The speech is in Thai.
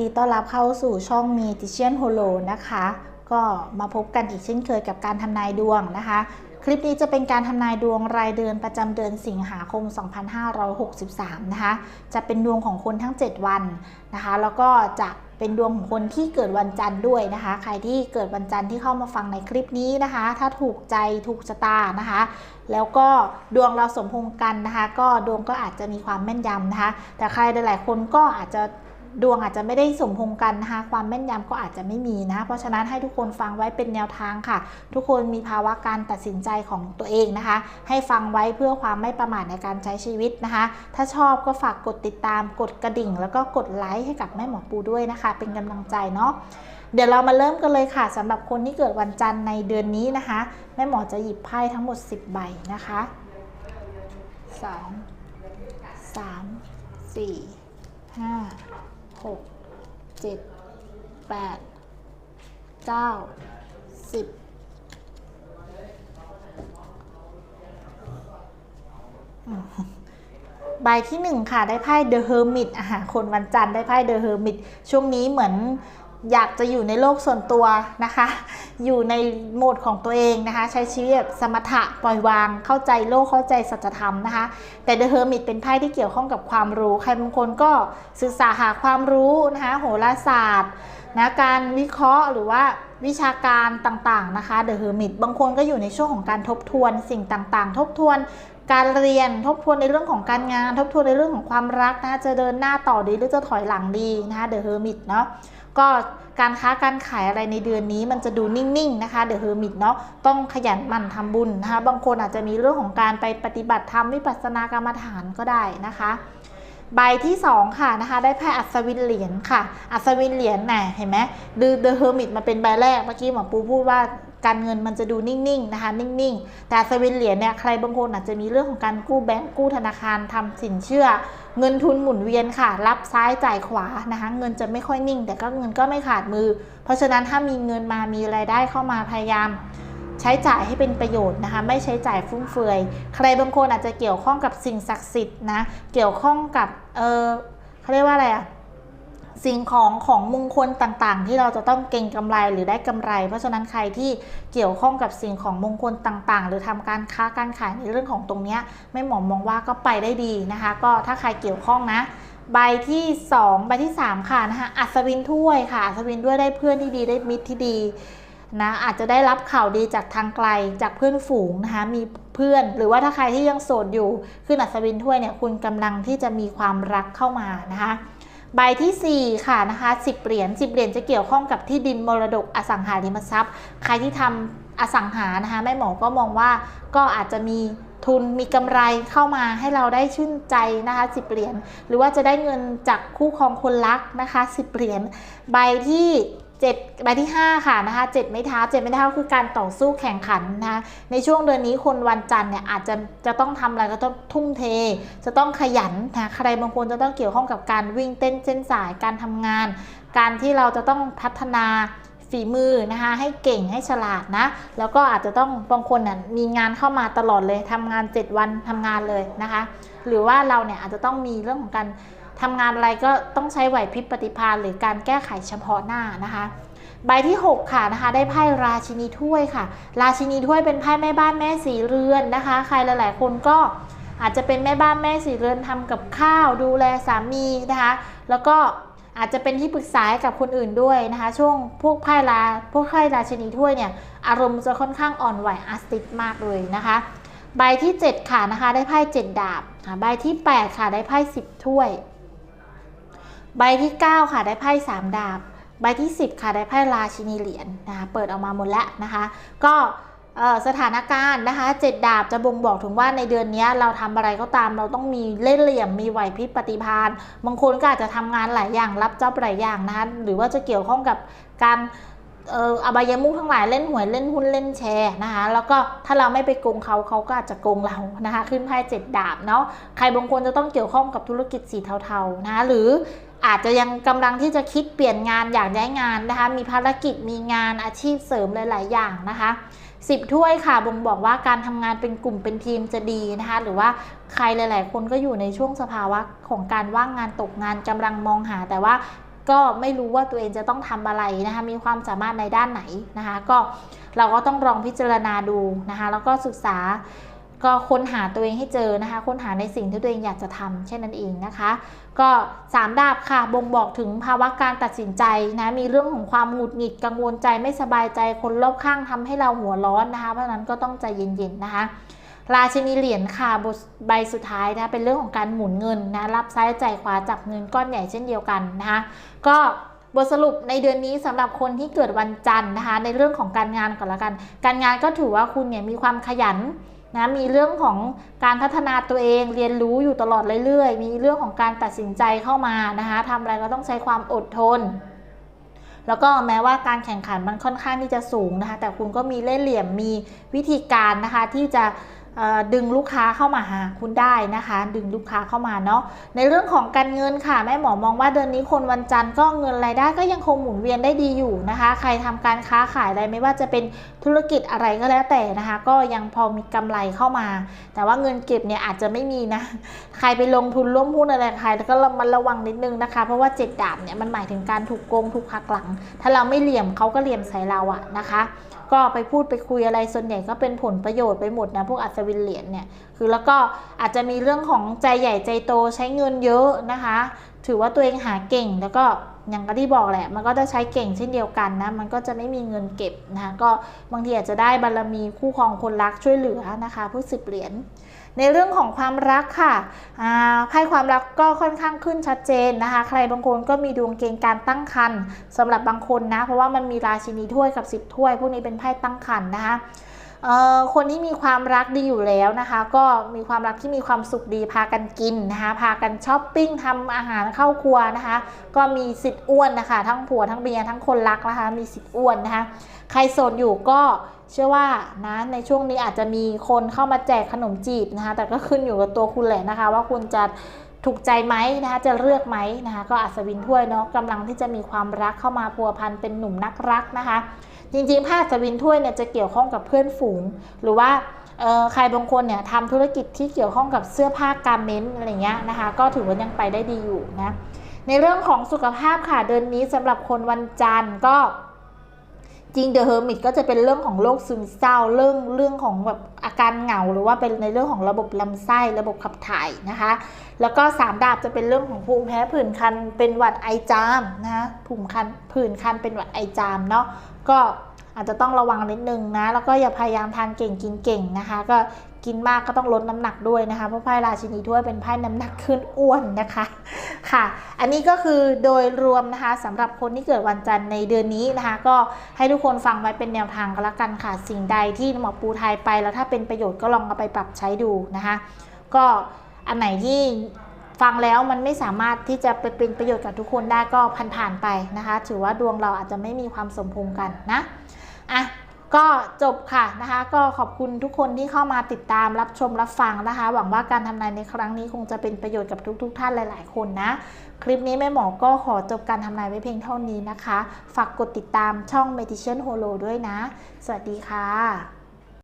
ดีต้อนรับเข้าสู่ช่อง m e t i c i a n Holo นะคะ ก็มาพบกันอีกเช่นเคยกับการทำนายดวงนะคะ คลิปนี้จะเป็นการทำนายดวงรายเดือนประจำเดือนสิงหาคม 2563 นะคะ จะเป็นดวงของคนทั้ง 7 วันนะคะ แล้วก็จะเป็นดวงของคนที่เกิดวันจันทร์ด้วยนะคะ ใครที่เกิดวันจันทร์ที่เข้ามาฟังในคลิปนี้นะคะ ถ้าถูกใจถูกชะตานะคะ แล้วก็ดวงเราสมพงกันนะคะ ก็ดวงก็อาจจะมีความแม่นยำนะคะ แต่ใครหลายๆคนก็อาจจะ ดวงอาจจะไม่ได้สมพงกันนะคะความแม่นยำก็อาจจะไม่มีนะ เพราะฉะนั้นให้ทุกคนฟังไว้เป็นแนวทางค่ะ ทุกคนมีภาวะการตัดสินใจของตัวเองนะคะ ให้ฟังไว้เพื่อความไม่ประมาทในการใช้ชีวิตนะคะ ถ้าชอบก็ฝากกดติดตามกดกระดิ่ง แล้วก็กดไลค์ให้กับแม่หมอปูด้วยนะคะ เป็นกำลังใจเนาะเดี๋ยวเรามาเริ่มกันเลยค่ะสำหรับคนที่เกิดวันจันทร์ในเดือนนี้นะคะ แม่หมอจะหยิบไพ่ทั้งหมด 10 ใบนะคะสองสามสี่ หกเจ็ดแปดเก้าสิบใบที่หนึ่งค่ะ ได้ไพ่ The Hermit อะคนวันจันทร์ได้ไพ่ The Hermit ช่วงนี้เหมือน อยากจะอยู่ในโลกส่วนตัวนะคะ อยู่ในโหมดของตัวเองนะคะ ใช้ชีวิตแบบสมถะปล่อยวาง เข้าใจโลก เข้าใจสัจธรรมนะคะ แต่ The Hermit เป็นไพ่ที่เกี่ยวข้องกับความรู้ ใครบางคนก็ศึกษาหาความรู้นะคะ โหราศาสตร์นะการวิเคราะห์หรือว่าวิชาการต่างๆนะคะ The Hermit บางคนก็อยู่ในช่วงของการทบทวนสิ่งต่างๆ ทบทวนการเรียนทบทวนในเรื่องของการงาน ทบทวนในเรื่องของความรักนะจะเดินหน้าต่อดีหรือจะถอยหลังดีนะคะ The Hermit เนาะ ก็การค้าการขายอะไรในเดือนนี้มันจะดูนิ่งๆนะคะเดอะเฮอร์มิตเนาะต้องขยันหมั่นทำบุญนะคะบางคนอาจจะมีเรื่องของการไปปฏิบัติธรรมวิปัสสนากรรมฐานก็ได้นะคะใบที่ 2 ค่ะนะคะ ได้ไพ่อัศวินเหรียญค่ะ อัศวินเหรียญน่ะเห็นไหมดูเดอะเฮอร์มิตมาเป็นใบแรกเมื่อกี้หมอปูพูดว่า การเงินมันจะดูนิ่งๆนะคะนิ่งๆ แต่อัศวินเหรียญเนี่ยใครบางคนอาจจะมีเรื่องของการกู้แบงก์กู้ธนาคารทำสินเชื่อ เงินทุนหมุนเวียนค่ะ รับซ้ายจ่ายขวานะคะเงินจะไม่ค่อยนิ่ง แต่ก็เงินก็ไม่ขาดมือ เพราะฉะนั้นถ้ามีเงินมามีรายได้เข้ามาพยายามใช้จ่ายให้เป็นประโยชน์นะคะ ไม่ใช้จ่ายฟุ่มเฟือย ใครบางคนอาจจะเกี่ยวข้องกับสิ่งศักดิ์สิทธิ์นะ เกี่ยวข้องกับ เออเขาเรียกว่าอะไรอะ สิ่งของของมงคลต่างๆ ที่เราจะต้องเก็งกำไรหรือได้กำไร เพราะฉะนั้นใครที่เกี่ยวข้องกับสิ่งของมงคลต่างๆ หรือทำการค้าการขายในเรื่องของตรงนี้ไม่หมอมองว่าก็ไปได้ดีนะคะ ก็ถ้าใครเกี่ยวข้องนะใบที่ 2 ใบที่ 3 ค่ะนะคะอัศวินถ้วยค่ะอัศวินด้วยได้เพื่อนที่ดีได้มิตรที่ดีนะอาจจะได้รับข่าวดีจากทางไกลจากเพื่อนฝูงนะคะมีเพื่อน หรือว่าถ้าใครที่ยังโสดอยู่ขึ้นอัศวินถ้วยเนี่ยคุณกำลังที่จะมีความรักเข้ามานะคะ ใบทีสี่ 4 ค่ะนะคะ10 เหรียญ10 เหรียญจะเกี่ยวข้องกับที่ดินมรดกอสังหาริมทรัพย์ ใครที่ทำอสังหานะคะแม่หมอก็มองว่าก็อาจจะมีทุนมีกำไรเข้ามาให้เราได้ชื่นใจนะคะ10เหรียญหรือว่าจะได้เงินจากคู่ครองคนรักนะคะ10เหรียญใบที่ 7ใบที่ 5 ค่ะนะคะ7ไม้เท้า7ไม้เท้าคือการต่อสู้แข่งขันนะคะในช่วงเดือนนี้คนวันจันทร์เนี่ยอาจจะจะต้องทำอะไรก็ต้องทุ่มเท จะต้องขยันนะใครบางคนจะต้องเกี่ยวข้องกับการวิ่งเต้นเส้นสายการทำงาน การที่เราจะต้องพัฒนาฝีมือนะคะให้เก่งให้ฉลาดนะ แล้วก็อาจจะต้องบางคนน่ะมีงานเข้ามาตลอดเลยทำงาน 7 วันทำงานเลยนะคะ หรือว่าเราเนี่ยอาจจะต้องมีเรื่องของการ ทำงานอะไรก็ต้องใช้ไหวพริบปฏิภาณหรือการแก้ไขเฉพาะหน้านะคะ ใบที่ 6 ค่ะนะคะ ได้ไพ่ราชินีถ้วยค่ะ ราชินีถ้วยเป็นไพ่แม่บ้านแม่สีเรือนนะคะ ใครหลาย ๆ คนก็อาจจะเป็นแม่บ้านแม่สีเรือนทำกับข้าวดูแลสามีนะคะ แล้วก็อาจจะเป็นที่ปรึกษาให้กับคนอื่นด้วยนะคะ ช่วงพวกไพ่ราพวกไพ่ราชินีถ้วยเนี่ยอารมณ์จะค่อนข้างอ่อนไหวอาร์ติสมากเลยนะคะ ใบที่ 7 ค่ะนะคะ ได้ไพ่7ดาบใบที่ 8 ค่ะได้ไพ่10ถ้วย ใบที่ 9 ค่ะได้ไพ่3ดาบ ใบที่ 10 ค่ะได้ไพ่ราชินีเหรียญนะคะเปิดออกมาหมดแล้วนะคะ ก็สถานการณ์นะคะเจ็ดดาบจะบ่งบอกถึงว่าในเดือนนี้เราทำอะไรก็ตามเราต้องมีเล่นเหลี่ยมมีไหวพริบปฏิภาณบางคนก็อาจจะทำงานหลายอย่างรับจ็อบหลายอย่างนะคะหรือว่าจะเกี่ยวข้องกับการ อ่ออบายมุขทั้งหลายเล่นหวยเล่นหุ้นเล่นแชร์นะคะแล้วก็ถ้าเราไม่ไปโกงเขาเขาก็อาจจะโกงเรานะคะขึ้นไพ่เจ็ดดาบเนาะใครบางคนจะต้องเกี่ยวข้องกับธุรกิจสีเทาๆนะะหรืออาจจะยังกำลังที่จะคิดเปลี่ยนงานอยากย้ายงานนะคะมีภารกิจมีงานอาชีพเสริมหลาย ๆ อย่างนะคะสิบถ้วยค่ะบ่งบอกว่าการทำงานเป็นกลุ่มเป็นทีมจะดีนะคะ หรือว่าใครหลาย ๆ คนก็อยู่ในช่วงสภาวะของการว่างงานตกงานกำลังมองหา แต่ว่า ก็ไม่รู้ว่าตัวเองจะต้องทำอะไรนะคะมีความสามารถในด้านไหนนะคะก็เราก็ต้องลองพิจารณาดูนะคะแล้วก็ศึกษาก็ค้นหาตัวเองให้เจอนะคะ ค้นหาในสิ่งที่ตัวเองอยากจะทำแค่นนั้นเองนะคะ ก็สามดาบค่ะ บ่งบอกถึงภาวะการตัดสินใจนะ มีเรื่องของความหงุดหงิดกังวลใจไม่สบายใจคนรอบข้างทำให้เราหัวร้อนนะคะ เพราะนั้นก็ต้องใจเย็นๆนะคะ ราชินีเหรียญค่ะบทใบสุดท้ายนะเป็นเรื่องของการหมุนเงินนะรับซ้ายจ่ายขวาจับเงินก้อนใหญ่เช่นเดียวกันนะคะก็บทสรุปในเดือนนี้สำหรับคนที่เกิดวันจันทร์นะคะในเรื่องของการงานก่อนละกัน การงานก็ถือว่าคุณเนี่ยมีความขยันนะมีเรื่องของการพัฒนาตัวเองเรียนรู้อยู่ตลอดเรื่อยๆ มีเรื่องของการตัดสินใจเข้ามานะคะทำอะไรก็ต้องใช้ความอดทน แล้วก็แม้ว่าการแข่งขันมันค่อนข้างที่จะสูงนะคะแต่คุณก็มีเล่ห์เหลี่ยมมีวิธีการนะคะที่จะ ดึงลูกค้าเข้ามาหาคุณได้นะคะ ดึงลูกค้าเข้ามาเนาะในเรื่องของการเงินค่ะแม่หมอมองว่าเดือนนี้คนวันจันทร์ก็เงินรายได้ก็ยังคงหมุนเวียนได้ดีอยู่นะคะ ใครทำการค้าขายอะไรไม่ว่าจะเป็นธุรกิจอะไรก็แล้วแต่นะคะ ก็ยังพอมีกำไรเข้ามา แต่ว่าเงินเก็บเนี่ยอาจจะไม่มีนะ ใครไปลงทุนร่วมหุ้นอะไรใครแล้วก็ระมัดระวังนิดนึงนะคะ เพราะว่าเจ็ดดาบเนี่ยมันหมายถึงการถูกโกงถูกหักหลัง ถ้าเราไม่เหลี่ยมเขาก็เหลี่ยมใส่เราอะนะคะ ก็ไปพูดไปคุยอะไรส่วนใหญ่ก็เป็นผลประโยชน์ไปหมดนะพวกอัศวินเหรียญเนี่ยคือแล้วก็อาจจะมีเรื่องของใจใหญ่ใจโตใช้เงินเยอะนะคะ ถือว่าตัวเองหาเก่งแล้วก็อย่างที่บอกแหละ มันก็จะใช้เก่งเช่นเดียวกันนะ มันก็จะไม่มีเงินเก็บนะคะก็บางทีอาจจะได้บารรมีคู่ครองคนรักช่วยเหลือนะคะ ผู้สิบเหรียญ ในเรื่องของความรักค่ะไพ่ความรักก็ค่อนข้างขึ้นชัดเจนนะคะ ใครบางคนก็มีดวงเกณฑ์การตั้งครรภ์สำหรับบางคนนะ เพราะว่ามันมีราชินีถ้วยกับสิบถ้วย พวกนี้เป็นไพ่ตั้งครรภ์นะคะคนที่มีความรักดีอยู่แล้วนะคะ ก็มีความรักที่มีความสุขดีพากันกินนะคะพากันช้อปปิ้งทำอาหารเข้าครัวนะคะ ก็มีสิทธิ์อ้วนนะคะ ทั้งผัวทั้งเมียทั้งคนรักนะคะ มีสิทธิ์อ้วนนะคะ ใครโสดอยู่ก็ เชื่อว่านะในช่วงนี้อาจจะมีคนเข้ามาแจกขนมจีบนะคะ แต่ก็ขึ้นอยู่กับตัวคุณแหละนะคะ ว่าคุณจะถูกใจไหมนะคะจะเลือกไหมนะคะก็อัศวินถ้วยเนาะกำลังที่จะมีความรักเข้ามาพัวพันเป็นหนุ่มนักรักนะคะ จริงๆผ้าอัศวินถ้วยเนี่ยจะเกี่ยวข้องกับเพื่อนฝูง หรือว่าใครบางคนเนี่ยทำธุรกิจที่เกี่ยวข้องกับเสื้อผ้าการเมนอะไรเงี้ยนะคะ ก็ถือว่ายังไปได้ดีอยู่นะในเรื่องของสุขภาพค่ะเดือนนี้สำหรับคนวันจันทร์ก็ จริงเดอะเฮอร์มิตก็จะเป็นเรื่องของโรคซึมเศร้าเรื่องเรื่องของแบบอาการเหงา หรือว่าเป็นในเรื่องของระบบลำไส้ระบบขับถ่ายนะคะ แล้วก็สามดาบจะเป็นเรื่องของภูมิแพ้ผื่นคันเป็นหวัดไอจามนะะภูมิคันผื่นคันเป็นหวัดไอจามเนาะก็ อาจจะต้องระวังนิดนึงนะ แล้วก็อย่าพยายามทานเก่งกินเก่งนะคะ ก็กินมากก็ต้องลดน้ำหนักด้วยนะคะ เพราะไพ่ราชินีถ้วยเป็นไพ่น้ำหนักขึ้นอ้วนนะคะ ค่ะ อันนี้ก็คือโดยรวมนะคะสำหรับคนที่เกิดวันจันทร์ในเดือนนี้นะคะ ก็ให้ทุกคนฟังไว้เป็นแนวทางก็แล้วกันค่ะ สิ่งใดที่หมอปูไทยไปแล้วถ้าเป็นประโยชน์ก็ลองเอาไปปรับใช้ดูนะคะ ก็อันไหนที่ฟังแล้วมันไม่สามารถที่จะไปเป็นประโยชน์กับทุกคนได้ก็ผ่านๆไปนะคะ ถือว่าดวงเราอาจจะไม่มีความสมพงกันนะ อะก็จบค่ะนะคะก็ขอบคุณทุกคนที่เข้ามาติดตามรับชมรับฟังนะคะ หวังว่าการทำนายในครั้งนี้คงจะเป็นประโยชน์กับทุกๆทท่านหลาย ๆ คนนะ คลิปนี้แม่หมอก็ขอจบการทำนายไว้เพียงเท่านี้นะคะ ฝากกดติดตามช่อง Meditation Holo ด้วยนะ สวัสดีค่ะ